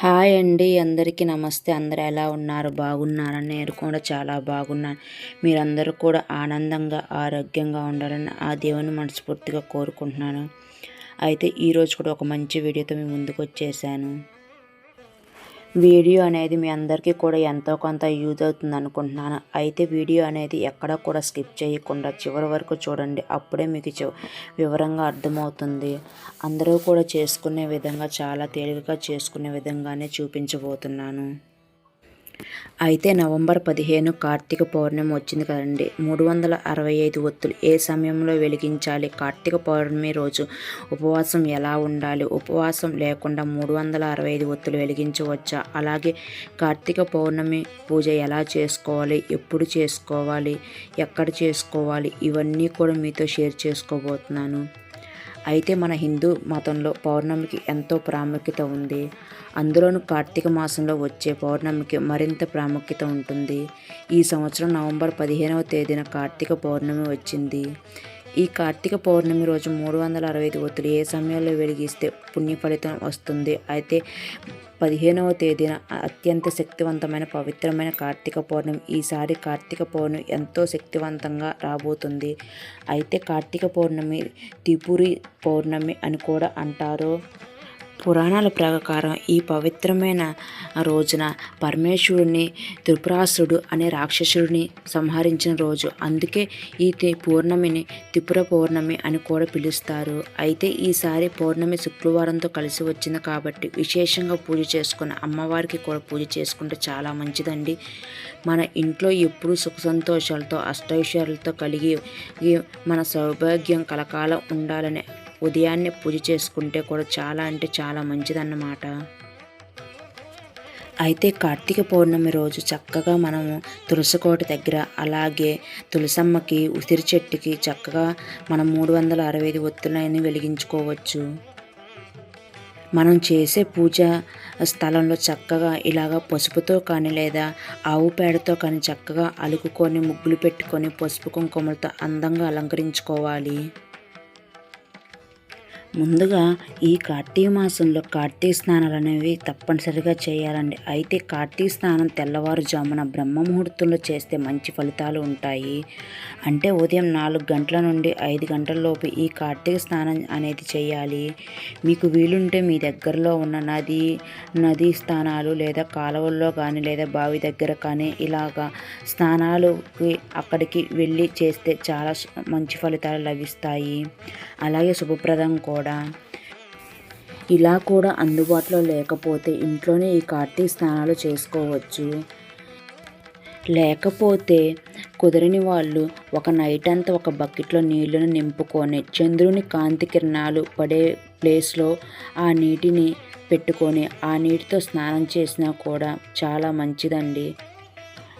Hi అండి. అందరికీ నమస్తే. అందరు ఎలా ఉన్నారు? బాగున్నారని నేను కూడా చాలా బాగున్నాను. మీరందరూ కూడా ఆనందంగా ఆరోగ్యంగా ఉండాలని ఆ దేవుని మనస్ఫూర్తిగా కోరుకుంటున్నాను. అయితే ఈరోజు కూడా ఒక మంచి వీడియోతో మీ ముందుకు వచ్చేసాను. వీడియో అనేది మీ అందరికీ కూడా ఎంతో కొంత యూజ్ అవుతుంది అనుకుంటున్నాను. అయితే వీడియో అనేది ఎక్కడ కూడా స్కిప్ చేయకుండా చివరి వరకు చూడండి. అప్పుడే మీకు వివరంగా అర్థమవుతుంది. అందరూ కూడా చేసుకునే విధంగా చాలా తేలికగా చేసుకునే విధంగానే చూపించబోతున్నాను. అయితే నవంబర్ పదిహేను కార్తీక పౌర్ణమి వచ్చింది కదండి. మూడు వందల అరవై ఐదు ఒత్తులు ఏ సమయంలో వెలిగించాలి? కార్తీక పౌర్ణమి రోజు ఉపవాసం ఎలా ఉండాలి? ఉపవాసం లేకుండా మూడు వందల అరవై ఐదు ఒత్తులు వెలిగించవచ్చా? అలాగే కార్తీక పౌర్ణమి పూజ ఎలా చేసుకోవాలి? ఎప్పుడు చేసుకోవాలి? ఎక్కడ చేసుకోవాలి? ఇవన్నీ కూడా మీతో షేర్ చేసుకోబోతున్నాను. అయితే మన హిందూ మతంలో పౌర్ణమికి ఎంతో ప్రాముఖ్యత ఉంది. అందులోనూ కార్తీక మాసంలో వచ్చే పౌర్ణమికి మరింత ప్రాముఖ్యత ఉంటుంది. ఈ సంవత్సరం నవంబర్ పదిహేనవ తేదీన కార్తీక పౌర్ణమి వచ్చింది. ఈ కార్తీక పౌర్ణమి రోజు మూడు వందల అరవై ఐదు ఒత్తులు ఏ సమయంలో వెలిగిస్తే పుణ్య ఫలితం వస్తుంది? అయితే పదిహేనవ తేదీన అత్యంత శక్తివంతమైన పవిత్రమైన కార్తీక పౌర్ణమి. ఈసారి కార్తీక పౌర్ణమి ఎంతో శక్తివంతంగా రాబోతుంది. అయితే కార్తీక పౌర్ణమి త్రిపురి పౌర్ణమి అని కూడా అంటారు. పురాణాల ప్రకారం ఈ పవిత్రమైన రోజున పరమేశ్వరుని త్రిపురాసుడు అనే రాక్షసుడిని సంహరించిన రోజు. అందుకే ఈ పౌర్ణమిని త్రిపుర పౌర్ణమి అని కూడా పిలుస్తారు. అయితే ఈసారి పౌర్ణమి శుక్రవారంతో కలిసి వచ్చింది కాబట్టి విశేషంగా పూజ చేసుకున్న అమ్మవారికి కూడా పూజ చేసుకుంటే చాలా మంచిదండి. మన ఇంట్లో ఎప్పుడు సుఖ సంతోషాలతో అష్టైశ్వర్యాలతో కలిగి మన సౌభాగ్యం కలకాలం ఉండాలని ఉదయాన్నే పూజ చేసుకుంటే కూడా చాలా అంటే చాలా మంచిదన్నమాట. అయితే కార్తీక పౌర్ణమి రోజు చక్కగా మనము తులసికోట దగ్గర అలాగే తులసమ్మకి ఉసిరి చెట్టుకి చక్కగా మనం మూడు వందల అరవై ఐదు ఒత్తులని వెలిగించుకోవచ్చు. మనం చేసే పూజ స్థలంలో చక్కగా ఇలాగ పసుపుతో కానీ లేదా ఆవు పేడతో కానీ చక్కగా అలుకుకొని ముగ్గులు పెట్టుకొని పసుపు కుంకుమలతో అందంగా అలంకరించుకోవాలి. ముందుగా ఈ కార్తీక మాసంలో కార్తీక స్నానాలు అనేవి తప్పనిసరిగా చేయాలండి. అయితే కార్తీక స్నానం తెల్లవారుజామున బ్రహ్మ ముహూర్తంలో చేస్తే మంచి ఫలితాలు ఉంటాయి. అంటే ఉదయం నాలుగు గంటల నుండి ఐదు గంటల లోపు ఈ కార్తీక స్నానం అనేది చేయాలి. మీకు వీలుంటే మీ దగ్గరలో ఉన్న నది నదీ స్థానాలు లేదా కాలువల్లో కానీ లేదా బావి దగ్గర కానీ ఇలాగా స్నానాలుకి అక్కడికి వెళ్ళి చేస్తే చాలా మంచి ఫలితాలు లభిస్తాయి. అలాగే శుభప్రదం కూడా. కూడా. ఇలా కూడా అందుబాటులో లేకపోతే ఇంట్లోనే ఈ కార్తీక స్నానాలు చేసుకోవచ్చు. లేకపోతే కుదరని వాళ్ళు ఒక నైట్ అంతా ఒక బకెట్లో నీళ్ళను నింపుకొని చంద్రుని కాంతి కిరణాలు పడే ప్లేస్లో ఆ నీటిని పెట్టుకొని ఆ నీటితో స్నానం చేసినా కూడా చాలా మంచిదండి.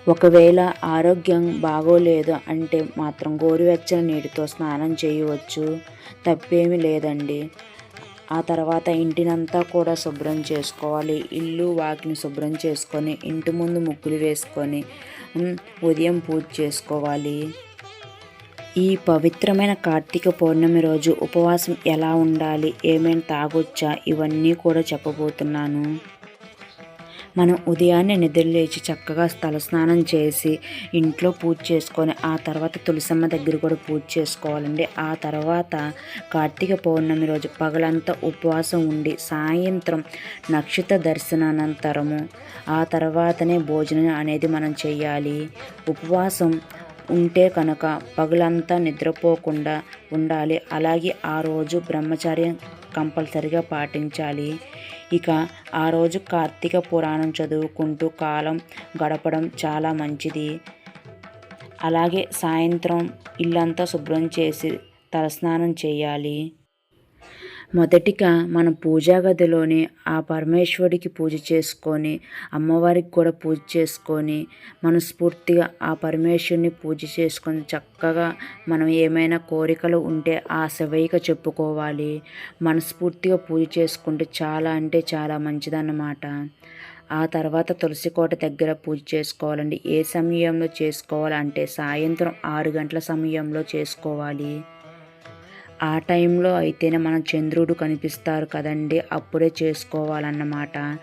ఒకవేళ ఆరోగ్యం బాగోలేదు అంటే మాత్రం గోరువెచ్చని నీటితో స్నానం చేయవచ్చు. తప్పేమీ లేదండి. ఆ తర్వాత ఇంటినంతా కూడా శుభ్రం చేసుకోవాలి. ఇల్లు వాకిని శుభ్రం చేసుకొని ఇంటి ముందు ముగ్గులు వేసుకొని ఉదయం పూజ చేసుకోవాలి. ఈ పవిత్రమైన కార్తీక పౌర్ణమి రోజు ఉపవాసం ఎలా ఉండాలి? ఏమైనా తాగొచ్చా? ఇవన్నీ కూడా చెప్పబోతున్నాను. మనం ఉదయాన్నే నిద్రలేచి చక్కగా తలస్నానం చేసి ఇంట్లో పూజ చేసుకొని ఆ తర్వాత తులసమ్మ దగ్గర కూడా పూజ చేసుకోవాలండి. ఆ తర్వాత కార్తీక పౌర్ణమి రోజు పగలంతా ఉపవాసం ఉండి సాయంత్రం నక్షత్ర దర్శనానంతరము ఆ తర్వాతనే భోజనం అనేది మనం చేయాలి. ఉపవాసం ఉంటే కనుక పగులంతా నిద్రపోకుండా ఉండాలి. అలాగే ఆ రోజు బ్రహ్మచర్యం కంపల్సరిగా పాటించాలి. ఇక ఆ రోజు కార్తీక పురాణం చదువుకుంటూ కాలం గడపడం చాలా మంచిది. అలాగే సాయంత్రం ఇల్లంతా శుభ్రం చేసి తలస్నానం చేయాలి. మొదటిగా మనం పూజా గదిలోని ఆ పరమేశ్వరుడికి పూజ చేసుకొని అమ్మవారికి కూడా పూజ చేసుకొని మనస్ఫూర్తిగా ఆ పరమేశ్వరుని పూజ చేసుకొని చక్కగా మనం ఏమైనా కోరికలు ఉంటే ఆ శవైక చెప్పుకోవాలి. మనస్ఫూర్తిగా పూజ చేసుకుంటే చాలా అంటే చాలా మంచిదన్నమాట. ఆ తర్వాత తులసి కోట దగ్గర పూజ చేసుకోవాలండి. ఏ సమయంలో చేసుకోవాలంటే సాయంత్రం ఆరు గంటల సమయంలో చేసుకోవాలి. ఆ టైంలో అయితేనే మన చంద్రుడు కనిపిస్తారు కదండి అప్పుడే చేసుకోవాలన్నమాట.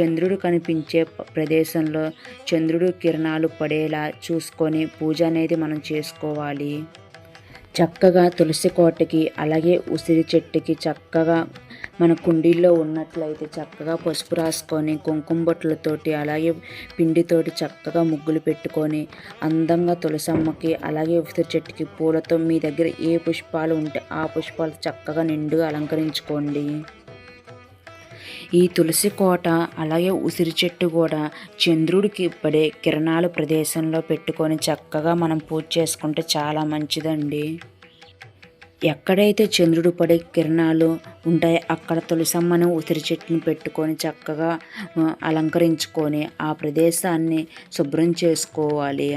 చంద్రుడు కనిపించే ప్రదేశంలో చంద్రుడు కిరణాలు పడేలా చూసుకొని పూజ అనేది మనం చేసుకోవాలి. చక్కగా తులసి కోటకి అలాగే ఉసిరి చెట్టుకి చక్కగా మన కుండీల్లో ఉన్నట్లయితే చక్కగా పసుపు రాసుకొని కుంకుమ బొట్లతోటి అలాగే పిండితోటి చక్కగా ముగ్గులు పెట్టుకొని అందంగా తులసమ్మకి అలాగే ఉసిరి చెట్టుకి పూలతో మీ దగ్గర ఏ పుష్పాలు ఉంటే ఆ పుష్పాలు చక్కగా నిండుగా అలంకరించుకోండి. ఈ తులసి కోట అలాగే ఉసిరి చెట్టు కూడా చంద్రుడికి పడే కిరణాలు ప్రదేశంలో పెట్టుకొని చక్కగా మనం పూజ చేసుకుంటే చాలా మంచిదండి. ఎక్కడైతే చంద్రుడు పడే కిరణాలు ఉంటాయో అక్కడ తులసమ్మను ఉసిరి చెట్టును పెట్టుకొని చక్కగా అలంకరించుకొని ఆ ప్రదేశాన్ని శుభ్రం చేసుకోవాలి.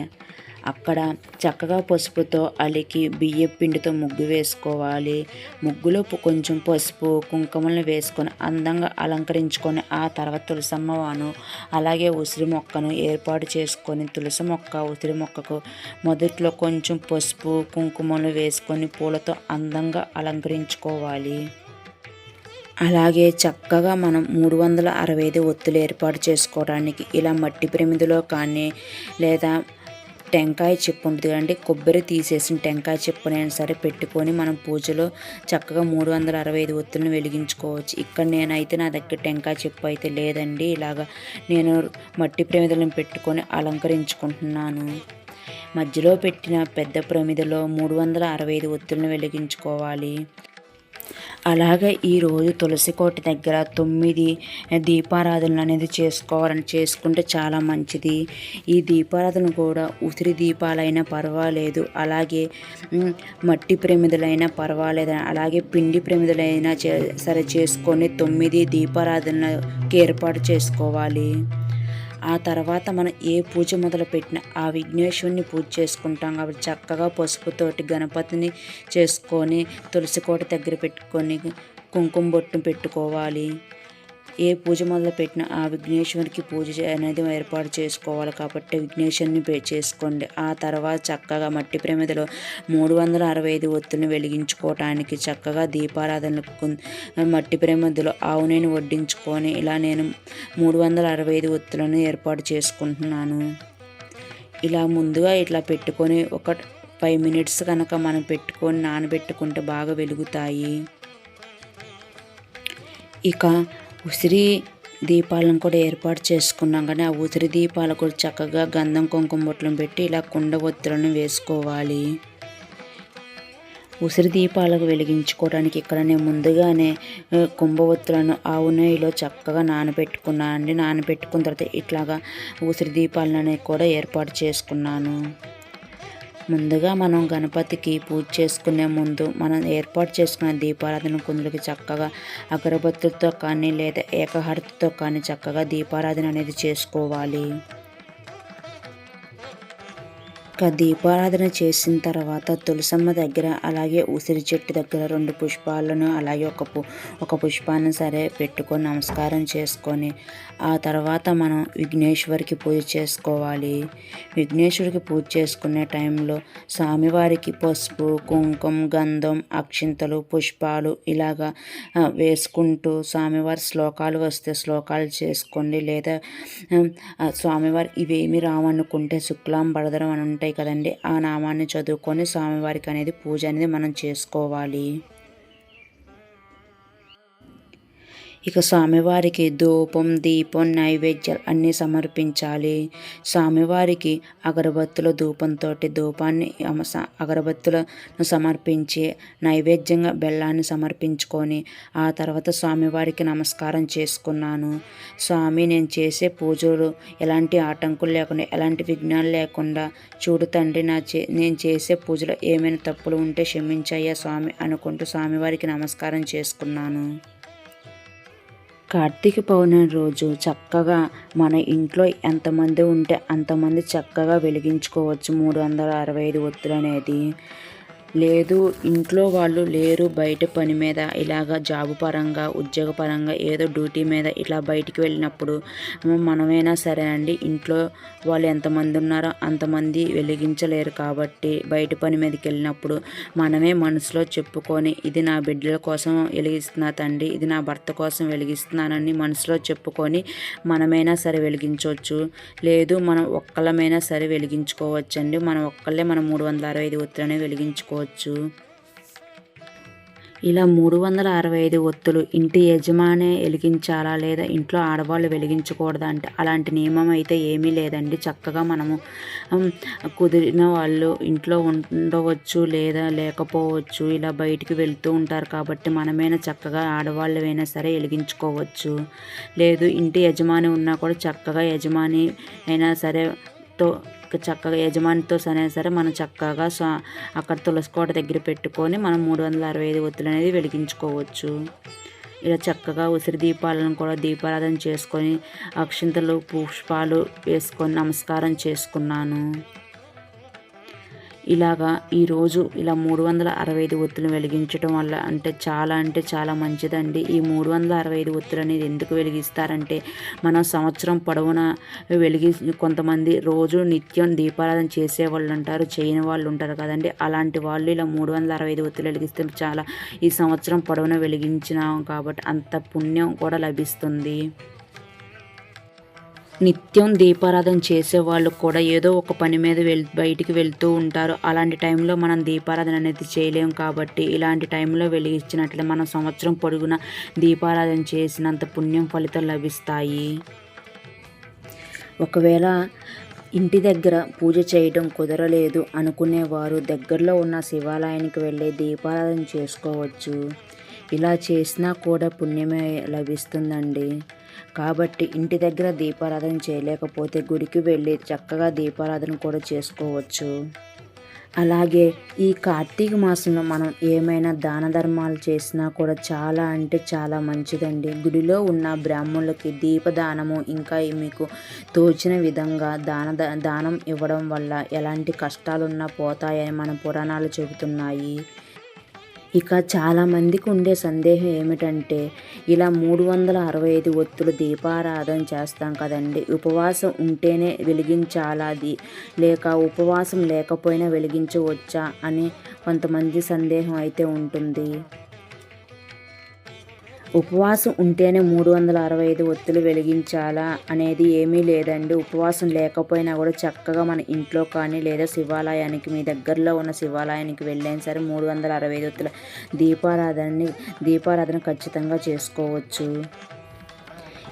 అక్కడ చక్కగా పసుపుతో అలికి బియ్య పిండితో ముగ్గు వేసుకోవాలి. ముగ్గులో కొంచెం పసుపు కుంకుమలను వేసుకొని అందంగా అలంకరించుకొని ఆ తర్వాత తులసమ్మవాను అలాగే ఉసిరి మొక్కను ఏర్పాటు చేసుకొని తులసి మొక్క ఉసిరి మొక్కకు మొదట్లో కొంచెం పసుపు కుంకుమలు వేసుకొని పూలతో అందంగా అలంకరించుకోవాలి. అలాగే చక్కగా మనం మూడు వందల అరవై ఐదు ఒత్తులు ఏర్పాటు చేసుకోవడానికి ఇలా మట్టి ప్రమిదిలో కానీ లేదా టెంకాయ చెప్పు ఉంటుంది కదండి. కొబ్బరి తీసేసిన టెంకాయ చెప్పునైనా సరే పెట్టుకొని మనం పూజలో చక్కగా మూడు వందల అరవై ఐదు ఒత్తులను వెలిగించుకోవచ్చు. ఇక్కడ నేనైతే నా దగ్గర టెంకాయ చెప్పు అయితే లేదండి. ఇలాగా నేను మట్టి ప్రమిదలను పెట్టుకొని అలంకరించుకుంటున్నాను. మధ్యలో పెట్టిన పెద్ద ప్రమిదలో మూడు వందల అరవై ఐదు ఒత్తులను వెలిగించుకోవాలి. అలాగే ఈరోజు తులసి కోట దగ్గర తొమ్మిది దీపారాధనలు అనేది చేసుకోవాలని చేసుకుంటే చాలా మంచిది. ఈ దీపారాధన కూడా ఉసిరి దీపాలైనా పర్వాలేదు అలాగే మట్టి ప్రమిదలైనా పర్వాలేదు అలాగే పిండి ప్రమిదలైనా సరే చేసుకొని తొమ్మిది దీపారాధనకి ఏర్పాటు చేసుకోవాలి. ఆ తర్వాత మనం ఏ పూజ మొదలుపెట్టినా ఆ విఘ్నేశ్వరుని పూజ చేసుకుంటాం కాబట్టి చక్కగా పసుపుతోటి గణపతిని చేసుకొని తులసి కోట దగ్గర పెట్టుకొని కుంకుమ బొట్టు పెట్టుకోవాలి. ఏ పూజ మొదలు పెట్టినా ఆ విఘ్నేశ్వరికి పూజ అనేది ఏర్పాటు చేసుకోవాలి కాబట్టి విఘ్నేశ్వరిని చేసుకోండి. ఆ తర్వాత చక్కగా మట్టి ప్రమిదలో మూడు వందల అరవై ఐదు ఒత్తులను వెలిగించుకోవటానికి చక్కగా దీపారాధనకు మట్టి ప్రమిదలో ఆవునేని వడ్డించుకొని ఇలా నేను మూడు వందల అరవై ఐదు ఒత్తులను ఏర్పాటు చేసుకుంటున్నాను. ఇలా ముందుగా ఇట్లా పెట్టుకొని ఒక ఫైవ్ మినిట్స్ కనుక మనం పెట్టుకొని నానబెట్టుకుంటే బాగా వెలుగుతాయి. ఇక ఉసిరి దీపాలను కూడా ఏర్పాటు చేసుకున్నాం. కానీ ఆ ఉసిరి దీపాలు కూడా చక్కగా గంధం కుంకుమ బొట్లను పెట్టి ఇలా కుండ ఒత్తులను వేసుకోవాలి. ఉసిరి దీపాలకు వెలిగించుకోవడానికి ఇక్కడ నేను ముందుగానే కుంభవత్తులను ఆవు నెయ్యిలో చక్కగా నానబెట్టుకున్నాను అండి. నానబెట్టుకున్న తర్వాత ఇట్లాగా ఉసిరి దీపాలను కూడా ఏర్పాటు చేసుకున్నాను. ముందుగా మనం గణపతికి పూజ చేసుకునే ముందు మనం ఏర్పాటు చేసుకున్న దీపారాధన కుందులకి చక్కగా అగరబత్తులతో కానీ లేదా ఏకహారతితో కానీ చక్కగా దీపారాధన అనేది చేసుకోవాలి. ఇక దీపారాధన చేసిన తర్వాత తులసమ్మ దగ్గర అలాగే ఉసిరి చెట్టు దగ్గర రెండు పుష్పాలను అలాగే ఒక పు ఒక పుష్పాన్ని సరే పెట్టుకొని నమస్కారం చేసుకొని ఆ తర్వాత మనం విఘ్నేశ్వరికి పూజ చేసుకోవాలి. విఘ్నేశ్వరికి పూజ చేసుకునే టైంలో స్వామివారికి పసుపు కుంకుమ గంధం అక్షింతలు పుష్పాలు ఇలాగా వేసుకుంటూ స్వామివారి శ్లోకాలు వస్తే శ్లోకాలు చేసుకోండి. లేదా స్వామివారి ఇవేమి రావనుకుంటే శుక్లాం బడదరం అని ఉంటాయి ఉంటాయి కదండి. ఆ నామాన్ని చదువుకొని స్వామివారికి అనేది పూజ అనేది మనం చేసుకోవాలి. ఇక స్వామివారికి ధూపం దీపం నైవేద్యాలు అన్నీ సమర్పించాలి. స్వామివారికి అగరబత్తుల ధూపంతో ధూపాన్ని అగరబత్తులను సమర్పించి నైవేద్యంగా బెల్లాన్ని సమర్పించుకొని ఆ తర్వాత స్వామివారికి నమస్కారం చేసుకున్నాను. స్వామి నేను చేసే పూజలు ఎలాంటి ఆటంకులు లేకుండా ఎలాంటి విఘ్నాలు లేకుండా చూడు తండ్రి నా చే నేను చేసే పూజలో ఏమైనా తప్పులు ఉంటే క్షమించయ్యా స్వామి అనుకుంటూ స్వామివారికి నమస్కారం చేసుకున్నాను. కార్తీక పౌర్ణమి రోజు చక్కగా మన ఇంట్లో ఎంతమంది ఉంటే అంతమంది చక్కగా వెలిగించుకోవచ్చు. మూడు వందల అరవై ఐదు ఒత్తులు అనేది లేదు ఇంట్లో వాళ్ళు లేరు బయట పని మీద. ఇలాగ జాబు పరంగా ఉద్యోగ పరంగా ఏదో డ్యూటీ మీద ఇలా బయటికి వెళ్ళినప్పుడు మనమైనా సరే అండి ఇంట్లో వాళ్ళు ఎంతమంది ఉన్నారో అంతమంది వెలిగించలేరు కాబట్టి బయట పని మీదకి వెళ్ళినప్పుడు మనమే మనసులో చెప్పుకొని ఇది నా బిడ్డల కోసం వెలిగిస్తున్నా తండ్రి ఇది నా భర్త కోసం వెలిగిస్తున్నానని మనసులో చెప్పుకొని మనమైనా సరే వెలిగించవచ్చు. లేదు మనం ఒక్కళ్ళమైనా సరే వెలిగించుకోవచ్చండి. మనం ఒక్కళ్ళే మనం మూడు వందల అరవై ఐదు వెలిగించుకో చేసుకోవచ్చు. ఇలా మూడు వందల అరవై ఐదు ఒత్తులు ఇంటి యజమానే వెలిగించాలా లేదా ఇంట్లో ఆడవాళ్ళు వెలిగించకూడదా అంటే అలాంటి నియమం అయితే ఏమీ లేదండి. చక్కగా మనము కుదిరిన వాళ్ళు ఇంట్లో ఉండవచ్చు లేదా లేకపోవచ్చు ఇలా బయటికి వెళ్తూ ఉంటారు కాబట్టి మనమైనా చక్కగా ఆడవాళ్ళమైనా సరే వెలిగించుకోవచ్చు. లేదు ఇంటి యజమాని ఉన్నా కూడా చక్కగా యజమాని అయినా సరే తో చక్కగా యజమానితో సరే సరే మనం చక్కగా స- అక్కడ తులసి కోట దగ్గర పెట్టుకొని మనం మూడు వందల అరవై ఐదు ఒత్తులు అనేది వెలిగించుకోవచ్చు. ఇలా చక్కగా ఉసిరి దీపాలను కూడా దీపారాధన చేసుకొని అక్షింతలు పుష్పాలు వేసుకొని నమస్కారం చేసుకున్నాను. ఇలాగా ఈరోజు ఇలా మూడు వందల అరవై ఐదు ఒత్తులు వెలిగించడం వల్ల అంటే చాలా అంటే చాలా మంచిదండి. ఈ మూడు వందల అరవై ఐదు ఒత్తులు అనేది ఎందుకు వెలిగిస్తారంటే మనం సంవత్సరం పొడవునా వెలిగి కొంతమంది రోజు నిత్యం దీపారాధన చేసే వాళ్ళు ఉంటారు చేయని వాళ్ళు ఉంటారు కదండి. అలాంటి వాళ్ళు ఇలా మూడు వందల అరవై ఐదు ఒత్తులు వెలిగిస్తే చాలా ఈ సంవత్సరం పొడవునా వెలిగించినాం కాబట్టి అంత పుణ్యం కూడా లభిస్తుంది. నిత్యం దీపారాధన చేసే వాళ్ళు కూడా ఏదో ఒక పని మీద వెళ్ బయటికి వెళ్తూ ఉంటారు. అలాంటి టైంలో మనం దీపారాధన అనేది చేయలేము కాబట్టి ఇలాంటి టైంలో వెలిగించినట్లే మనం సంవత్సరం పొడుగున దీపారాధన చేసినంత పుణ్యం ఫలితం లభిస్తాయి. ఒకవేళ ఇంటి దగ్గర పూజ చేయడం కుదరలేదు అనుకునేవారు దగ్గరలో ఉన్న శివాలయానికి వెళ్ళి దీపారాధన చేసుకోవచ్చు. ఇలా చేసినా కూడా పుణ్యమే లభిస్తుందండి. కాబట్టి ఇంటి దగ్గర దీపారాధన చేయలేకపోతే గుడికి వెళ్ళి చక్కగా దీపారాధన కూడా చేసుకోవచ్చు. అలాగే ఈ కార్తీక మాసంలో మనం ఏమైనా దాన ధర్మాలు చేసినా కూడా చాలా అంటే చాలా మంచిదండి. గుడిలో ఉన్న బ్రాహ్మణులకి దీపదానము ఇంకా మీకు తోచిన విధంగా దాన దానం ఇవ్వడం వల్ల ఎలాంటి కష్టాలున్నా పోతాయని మన పురాణాలు చెబుతున్నాయి. ఇక చాలామందికి ఉండే సందేహం ఏమిటంటే ఇలా మూడు వందల అరవై ఐదు ఒత్తులు దీపారాధన చేస్తాం కదండి. ఉపవాసం ఉంటేనే వెలిగించాలా అది? లేక ఉపవాసం లేకపోయినా వెలిగించవచ్చా అని కొంతమంది సందేహం అయితే ఉంటుంది. ఉపవాసం ఉంటేనే మూడు వందల అరవై ఐదు ఒత్తులు వెలిగించాలా అనేది ఏమీ లేదండి. ఉపవాసం లేకపోయినా కూడా చక్కగా మన ఇంట్లో కానీ లేదా శివాలయానికి మీ దగ్గరలో ఉన్న శివాలయానికి వెళ్ళైనా సరే మూడు వందల అరవై ఐదు ఒత్తుల దీపారాధనని దీపారాధన ఖచ్చితంగా చేసుకోవచ్చు.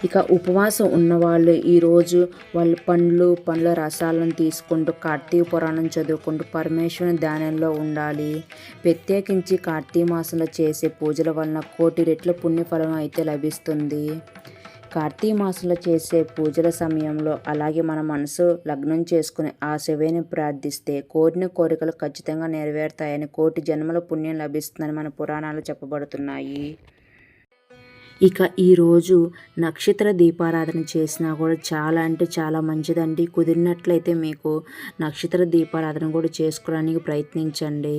ఇక ఉపవాసం ఉన్నవాళ్ళు ఈరోజు వాళ్ళు పండ్లు పండ్ల రసాలను తీసుకుంటూ కార్తీక పురాణం చదువుకుంటూ పరమేశ్వరుని ధ్యానంలో ఉండాలి. ప్రత్యేకించి కార్తీక మాసంలో చేసే పూజల వలన కోటి రెట్ల పుణ్యఫలం అయితే లభిస్తుంది. కార్తీక మాసంలో చేసే పూజల సమయంలో అలాగే మన మనసు లగ్నం చేసుకుని ఆ శివేని ప్రార్థిస్తే కోరిన కోరికలు ఖచ్చితంగా నెరవేరుతాయని కోటి జన్మల పుణ్యం లభిస్తుందని మన పురాణాలు చెప్పబడుతున్నాయి. ఇక ఈరోజు నక్షత్ర దీపారాధన చేసినా కూడా చాలా అంటే చాలా మంచిదండి. కుదిరినట్లయితే మీకు నక్షత్ర దీపారాధన కూడా చేసుకోవడానికి ప్రయత్నించండి.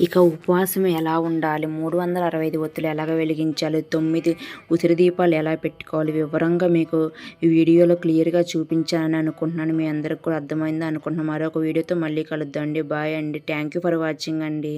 ఇక ఉపవాసం ఎలా ఉండాలి? మూడు వందల అరవై ఐదు ఒత్తులు ఎలాగ వెలిగించాలి? తొమ్మిది ఉసిరి దీపాలు ఎలా పెట్టుకోవాలి? వివరంగా మీకు ఈ వీడియోలో క్లియర్గా చూపించానని అనుకుంటున్నాను. మీ అందరికి కూడా అర్థమైంది అనుకుంటున్నాను. మరొక వీడియోతో మళ్ళీ కలుద్దాం అండి బాయ్ అండి. థ్యాంక్ యూ ఫర్ వాచింగ్ అండి.